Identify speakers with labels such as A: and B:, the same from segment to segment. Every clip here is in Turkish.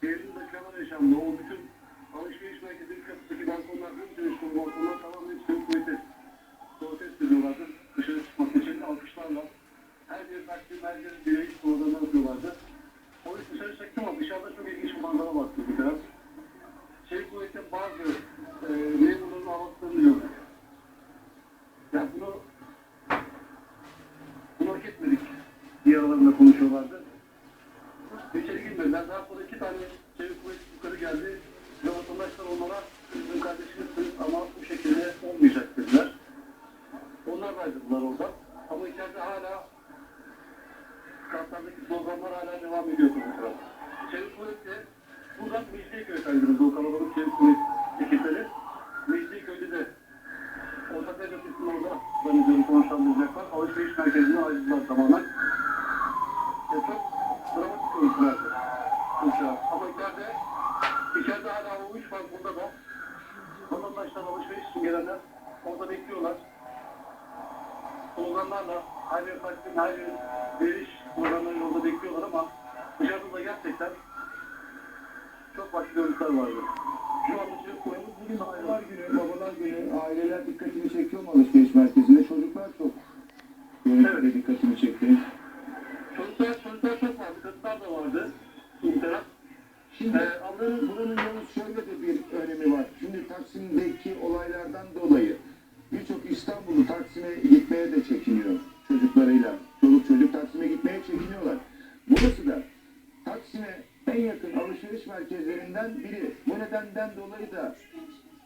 A: Şehrin dakikalar yaşandı. O bütün alışveriş merkezinin kapısındaki balkonlar, bütün çalıştığım balkonlar tamamen sığ kuvveti. Protest ediyorlardı. Dışarı çıkmak için alkışlarla. Her bir taksim, her bir birey oradan atıyorlardı. Polis dışarı çekti ama dışarıda çok ilginç bir manzara vardı bir taraf. Çevik kuvvetin bazı e, memurların anlattığını gördük. Ya bunu bunu hak etmedik diye aralarında konuşuyorlardı. İçeri girmediler. Daha sonra iki tane çevik kuvvet yukarı geldi. Ve vatandaşlar onlara bizim kardeşimizsiniz ama bu şekilde olmayacak dediler. Onlar da ayrıldılar oradan. Ama içeride hala katlardaki sloganlar hala devam ediyor mesela. Çevik kuvvet de buradan Mecidiyeköy'e kaydırıldı. O kalabalık çevik kuvvet ekipleri. Mecidiyeköy'de de Ortak Caddesi'nin orada zannediyorum konuşlandıracaklar. Alışveriş merkezine ayrıldılar tamamen. E, çok dramatik görüntülerdi. Uçağı. Ama içeride, içeride hala o üç var burada da. Vatandaşlar alışveriş için gelenler orada bekliyorlar. Sloganlarla her yer takdim, her yer veriş sloganlarıyla orada bekliyorlar ama dışarıda da gerçekten çok başka görüntüler vardı. Şu anda Çevik Kuvvet
B: Bugün babalar günü, babalar günü aileler dikkatini çekiyor mu alışveriş merkezinde? Çocuklar çok
A: Evet.
B: dikkatini çekti.
A: Ee,
B: bunun, bunun yalnız şöyle de bir önemi var. Şimdi Taksim'deki olaylardan dolayı birçok İstanbullu Taksim'e gitmeye de çekiniyor çocuklarıyla. Çoluk çocuk Taksim'e gitmeye çekiniyorlar. Burası da Taksim'e en yakın alışveriş merkezlerinden biri. Bu nedenden dolayı da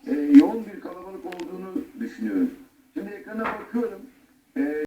B: e, yoğun bir kalabalık olduğunu düşünüyorum. Şimdi ekrana bakıyorum. E,